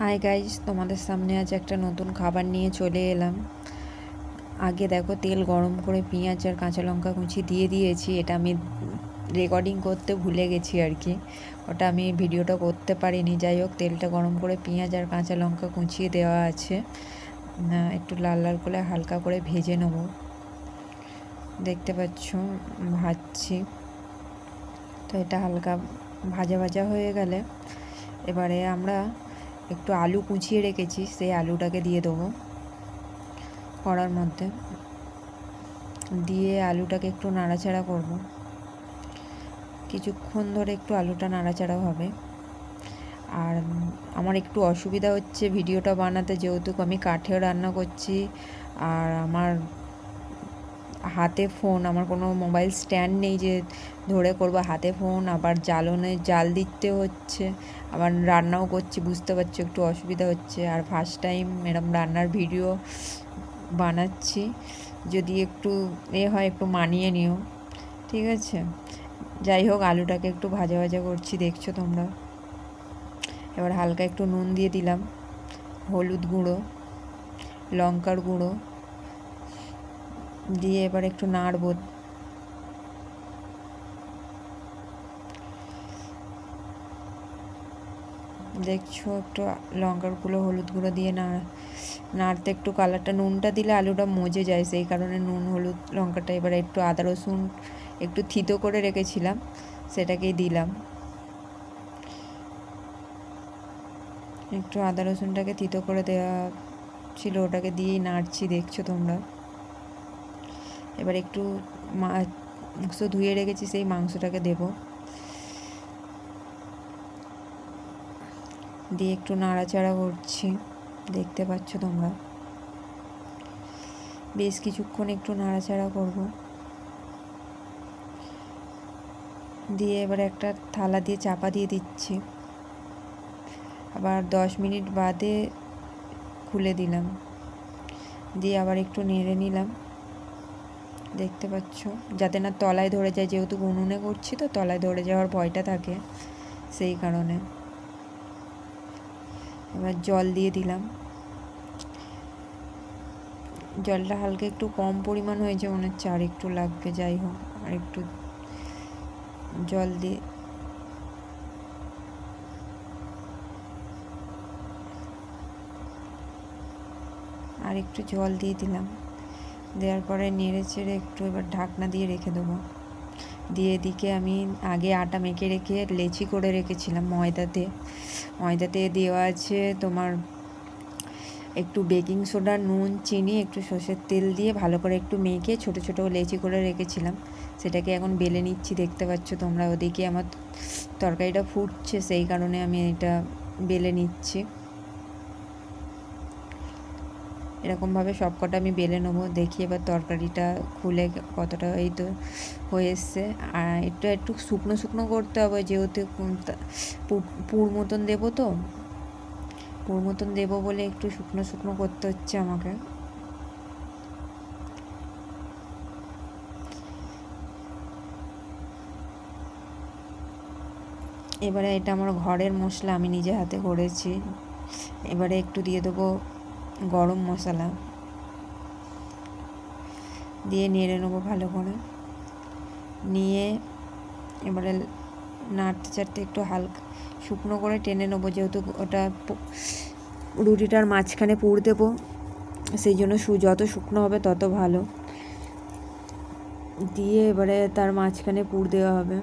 Hi guys তোমাদের সামনে আজ একটা নতুন খাবার নিয়ে চলে এলাম। আগে দেখো তেল গরম করে পেঁয়াজ আর কাঁচা লঙ্কা কুচি দিয়ে দিয়েছি। এটা আমি রেকর্ডিং করতে ভুলে গেছি আর কি। ওটা আমি ভিডিওটা করতে পারিনি। যাই হোক, তেলটা গরম করে পেঁয়াজ আর কাঁচা লঙ্কা কুচিয়ে দেওয়া আছে। একটু লাল লাল করে হালকা করে ভেজে নেব। দেখতে পাচ্ছ, ভাজছি। তো এটা হালকা ভাজা ভাজা হয়ে গেলে এবারে আমরা একটু আলু কুচিয়ে রেখেছি, সেই আলুটাকে দিয়ে দেবো কড়ার মধ্যে। দিয়ে আলুটাকে একটু নাড়াচাড়া করব। কিছুক্ষণ ধরে একটু আলুটা নাড়াচাড়া হবে। আর আমার একটু অসুবিধা হচ্ছে, ভিডিওটা বানাতে যেহেতু আমি কাঠেও রান্না করছি, আর আমার হাতে ফোন আমার কোনো মোবাইল স্ট্যান্ড নেই যে ধরে করব হাতে ফোন আবার জ্বালনে জাল দিতে হচ্ছে, আবার রান্নাও করছি, বুঝতে পারছি, একটু অসুবিধা হচ্ছে, আর ফার্স্ট টাইম এরম রান্নার ভিডিও বানাচ্ছি, যদি একটু এ হয়, একটু মানিয়ে নিও, ঠিক আছে? যাই হোক, আলুটাকে একটু ভাজা ভাজা করছি, দেখছ তোমরা? এবার হালকা একটু নুন দিয়ে দিলাম, হলুদ গুঁড়ো, লঙ্কার গুঁড়ো দিয়ে এবার একটু নাড়বো। দেখছ একটু লঙ্কার গুঁড়ো, হলুদ গুঁড়ো দিয়ে না, নাড়তে একটু কালারটা, নুনটা দিলে আলুটা মজে যায়, সেই কারণে নুন, হলুদ, লঙ্কাটা এবার একটু আদা, রসুন একটু থিতো করে রেখেছিলাম, সেটাকেই দিলাম। একটু আদা, রসুনটাকে থিতো করে দেওয়া ছিল, ওটাকে দিয়েই নাড়ছি, দেখছ তোমরা? এবার একটু মাংস ধুয়ে রেখেছি, সেই মাংসটাকে দেব। দিয়ে একটু নাড়াচাড়া করছি, দেখতে পাচ্ছ তোমরা। বেশ কিছুক্ষণ একটু নাড়াচাড়া করব। দিয়ে এবার একটা থালা দিয়ে চাপা দিয়ে দিচ্ছি। আবার দশ মিনিট বাদে খুলে দিলাম। দিয়ে আবার একটু নেড়ে নিলাম। দেখতে পাচ্ছ। যাতে না তলায় ধরে যায়, যেহেতু উনুনে করছি তো তলায় ধরে যাওয়ার ভয়টা থাকে সেই কারণে। এবার জল দিয়ে দিলাম। জলটা হালকা একটু কম পরিমাণ হয়েছে, মনে হচ্ছে আর একটু লাগবে, যাই হোক, আর একটু জল দিয়ে আর একটু জল দিয়ে দিলাম। দেওয়ার পরে নেড়ে চেড়ে একটু এবার ঢাকনা দিয়ে রেখে দেবো। দিয়ে এদিকে আমি আগে আটা মেখে রেখে লেচি করে রেখেছিলাম ময়দাতে। ময়দাতে দেওয়া আছে তোমার একটু বেকিং সোডা, নুন, চিনি, একটু সর্ষের তেল দিয়ে ভালো করে একটু মেখে ছোট ছোট লেচি করে রেখেছিলাম। সেটাকে এখন বেলে নিচ্ছি, দেখতে পাচ্ছ তোমরা। ওদিকে আমার তরকারিটা ফুটছে, সেই কারণে আমি এটা বেলে নিচ্ছি। এরকমভাবে সব কটা আমি বেলে নেব, দেখি এবার তরকারিটা খুলে কতটা এই তো হয়ে এসছে। আর এটা একটু শুকনো শুকনো করতে হবে যেহেতু পুর মতন দেবো তো। পুর মতন দেবো বলে একটু শুকনো শুকনো করতে হচ্ছে আমাকে। এবারে এটা আমার ঘরের মশলা আমি নিজে হাতে করেছি। এবারে একটু দিয়ে দেবো গরম মশলা দিয়ে নেড়ে নেব ভালো করে। নিয়ে এবারে নাড়তে চাড়তে একটু হালকা শুকনো করে টেনে নেব, যেহেতু ওটা রুটিটার মাঝখানে পুর দেবো, সেই জন্য সু, যত শুকনো হবে তত ভালো। দিয়ে এবারে তার মাঝখানে পুর দেওয়া হবে।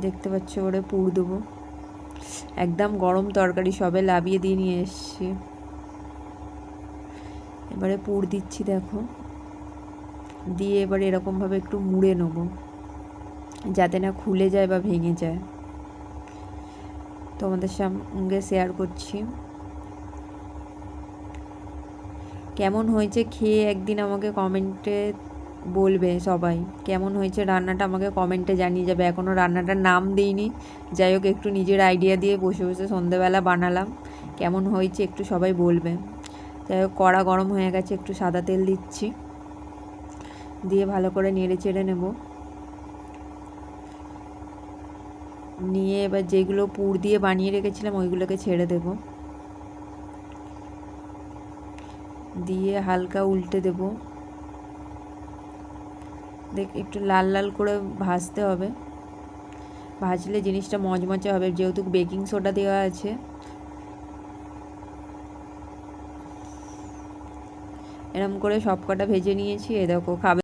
দেখতে পাচ্ছ ওরে পুর দেবো। একদম গরম তরকারি সবে লাভিয়ে দিয়ে নিয়ে এসছি। এবারে পুর দিচ্ছি দেখো। দিয়ে এবারে এরকমভাবে একটু মুড়ে নেব, যাতে না খুলে যায় বা ভেঙে যায়। তোমাদের সঙ্গে শেয়ার করছি। কেমন হয়েছে খেয়ে একদিন আমাকে কমেন্টে বলবে সবাই। কেমন হয়েছে রান্নাটা আমাকে কমেন্টে জানিয়ে যাবে। এখনও রান্নাটার নাম দিইনি। যাই হোক, একটু নিজের আইডিয়া দিয়ে বসে বসে সন্ধেবেলা বানালাম। কেমন হয়েছে একটু সবাই বলবে। যাই হোক, কড়া গরম হয়ে গেছে, একটু সাদা তেল দিচ্ছি। দিয়ে ভালো করে নেড়ে চেড়ে নেব। নিয়ে এবার যেগুলো পুর দিয়ে বানিয়ে রেখেছিলাম, ওইগুলোকে ছেড়ে দেব। দিয়ে হালকা উল্টে দেব। দেখ, একটু লাল লাল করে ভাজতে হবে। ভাজলে জিনিসটা মজমচে হবে, যেহেতু বেকিং সোডা দেওয়া আছে। এরম করে সব কটা ভেজে নিয়েছি এ দেখো খাবে